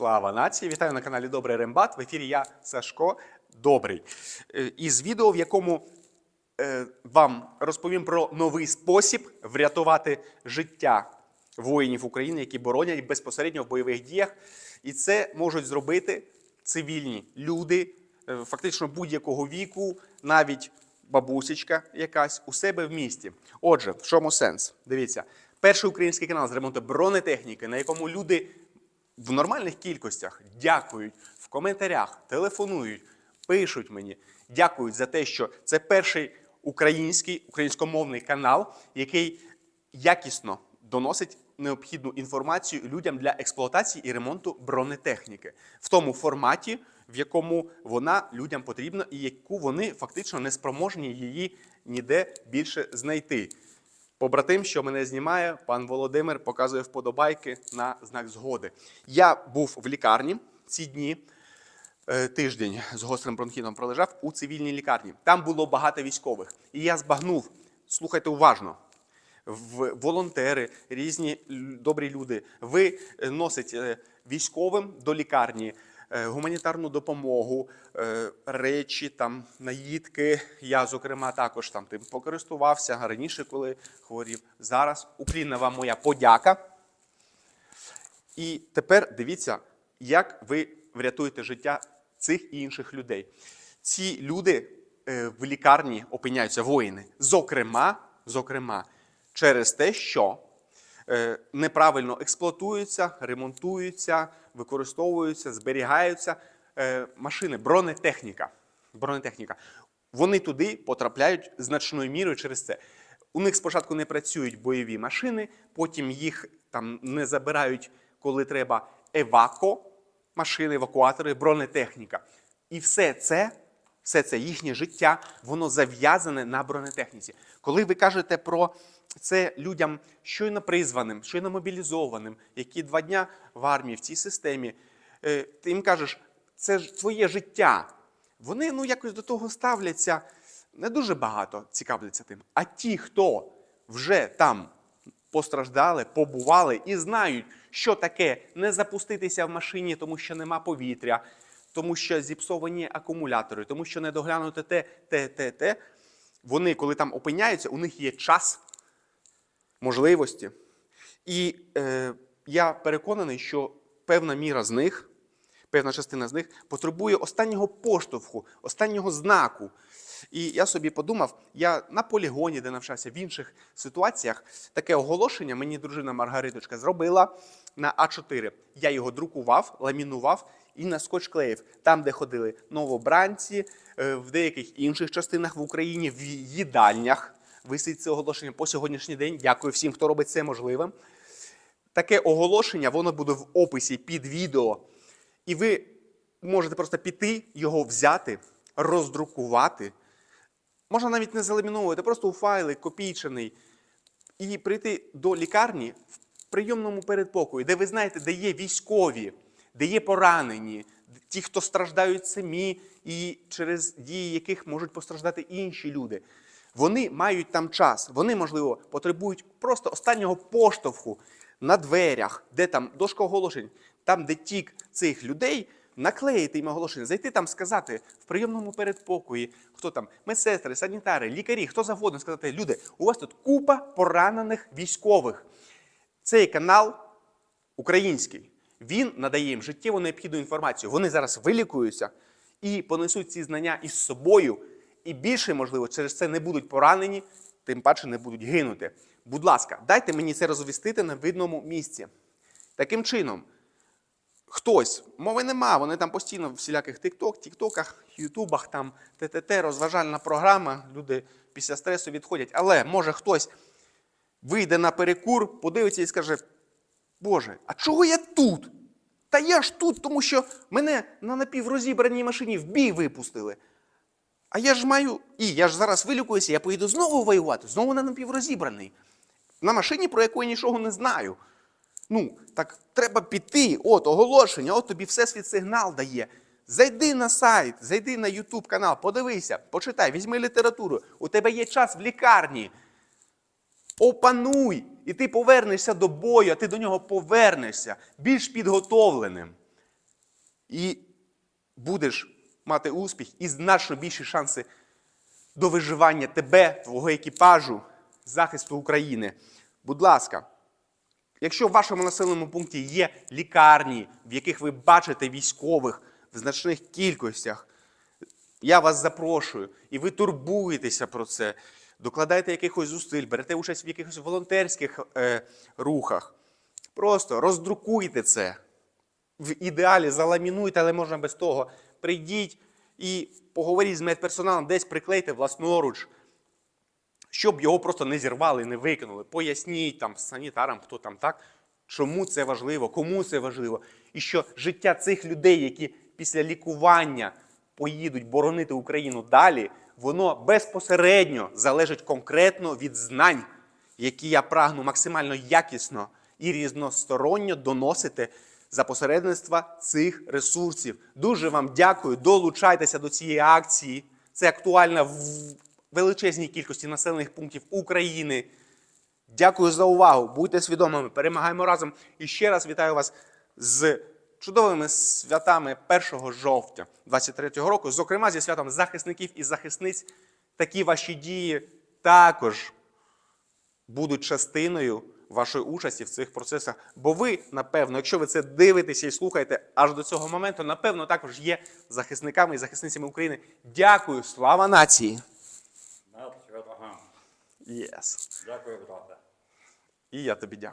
Слава нації! Вітаю на каналі Добрий Рембат. В ефірі я Сашко Добрий. Е, Із відео, в якому е, вам розповім про новий спосіб врятувати життя воїнів України, які боронять безпосередньо в бойових діях. І це можуть зробити цивільні люди, е, фактично будь-якого віку, навіть бабусечка якась у себе в місті. Отже, в чому сенс? Дивіться, перший український канал з ремонту бронетехніки, на якому люди в нормальних кількостях дякують в коментарях, телефонують, пишуть мені, дякують за те, що це перший український українськомовний канал, який якісно доносить необхідну інформацію людям для експлуатації і ремонту бронетехніки в тому форматі, в якому вона людям потрібна, і яку вони фактично не спроможні її ніде більше знайти. Побратим, що мене знімає, пан Володимир показує вподобайки на знак згоди. Я був в лікарні ці дні. е, Тиждень з гострим бронхітом пролежав у цивільній лікарні. Там було багато військових. І я збагнув, слухайте уважно, волонтери, різні добрі люди. Ви е, носите військовим до лікарні е, гуманітарну допомогу, е, речі, там, наїдки. Я, зокрема, також там тим покористувався раніше, коли хворів. Зараз уклінна вам моя подяка. І тепер дивіться, як ви врятуєте життя цих і інших людей. Ці люди е, в лікарні опиняються воїни, зокрема, зокрема, через те, що е, неправильно експлуатуються, ремонтуються, використовуються, зберігаються е, машини, бронетехніка. бронетехніка. Вони туди потрапляють значною мірою через це. У них спочатку не працюють бойові машини, потім їх там не забирають, коли треба евако, машини, евакуатори, бронетехніка. І все це, все це їхнє життя, воно зав'язане на бронетехніці. Коли ви кажете про це людям щойно призваним, щойно мобілізованим, які два дня в армії в цій системі, е, ти їм кажеш, це ж твоє життя. Вони ну якось до того ставляться не дуже багато цікавляться тим. А ті, хто вже там постраждали, побували і знають, що таке не запуститися в машині, тому що нема повітря, тому що зіпсовані акумулятори, тому що не доглянути те, те, те, те. Вони, коли там опиняються, у них є час, можливості. І е, я переконаний, що певна міра з них, певна частина з них потребує останнього поштовху, останнього знаку. І я собі подумав, я на полігоні, де навчався в інших ситуаціях, таке оголошення мені дружина Маргариточка зробила на А4. Я його друкував, ламінував і на скотч клеїв. Там, де ходили новобранці, е, в деяких інших частинах в Україні, в їдальнях висить це оголошення по сьогоднішній день. Дякую всім, хто робить це можливим. Таке оголошення, воно буде в описі під відео. І ви можете просто піти, його взяти, роздрукувати. Можна навіть не заламіновувати, просто у файлик копійчаний. І прийти до лікарні в прийомному передпокої, де ви знаєте, де є військові, де є поранені, ті, хто страждають самі, і через дії яких можуть постраждати інші люди. Вони мають там час, вони, можливо, потребують просто останнього поштовху на дверях, де там дошка оголошень, там, де тік цих людей, наклеїти їм оголошення, зайти там, сказати в прийомному передпокої, хто там, медсестри, санітари, лікарі, хто завгодно, сказати, люди, у вас тут купа поранених військових. Цей канал український. Він надає їм життєво необхідну інформацію. Вони зараз вилікуються і понесуть ці знання із собою. І більше, можливо, через це не будуть поранені, тим паче не будуть гинути. Будь ласка, дайте мені це розвістити на видному місці. Таким чином, хтось, мови нема, вони там постійно в всіляких тікток, тіктоках, ютубах, там ТТТ, розважальна програма, люди після стресу відходять. Але може хтось вийде на перекур, подивиться і скаже: Боже, а чого я тут? Та я ж тут, тому що мене на напіврозібраній машині в бій випустили. А я ж маю. І я ж зараз вилікуюся, я поїду знову воювати, знову на напіврозібраний. На машині, про яку я нічого не знаю. Ну, так треба піти, от оголошення, от тобі всесвіт сигнал дає. Зайди на сайт, зайди на YouTube канал, подивися, почитай, візьми літературу. У тебе є час в лікарні. Опануй! І ти повернешся до бою, а ти до нього повернешся більш підготовленим. і будеш мати успіх і значно більші шанси до виживання тебе, твого екіпажу, захисту України. Будь ласка, якщо в вашому населеному пункті є лікарні, в яких ви бачите військових в значних кількостях, я вас запрошую, і ви турбуєтеся про це, докладаєте якихось зусиль, берете участь в якихось волонтерських е, рухах. Просто роздрукуйте це. В ідеалі заламінуйте, але можна без того. Прийдіть і поговоріть з медперсоналом, десь приклейте власноруч, щоб його просто не зірвали, не викинули. Поясніть там санітарам, хто там так, чому це важливо, кому це важливо. І що життя цих людей, які після лікування поїдуть боронити Україну далі, воно безпосередньо залежить конкретно від знань, які я прагну максимально якісно і різносторонньо доносити за посередництва цих ресурсів. Дуже вам дякую. Долучайтеся до цієї акції. Це актуально в величезній кількості населених пунктів України. Дякую за увагу. Будьте свідомими. Перемагаємо разом. І ще раз вітаю вас з чудовими святами 1 жовтня 23-го року, зокрема зі святом захисників і захисниць. Такі ваші дії також будуть частиною вашої участі в цих процесах. Бо ви, напевно, якщо ви це дивитеся і слухаєте аж до цього моменту, напевно, також є захисниками і захисницями України. Дякую, слава нації! Yes. Дякую, брате. І я тобі дякую.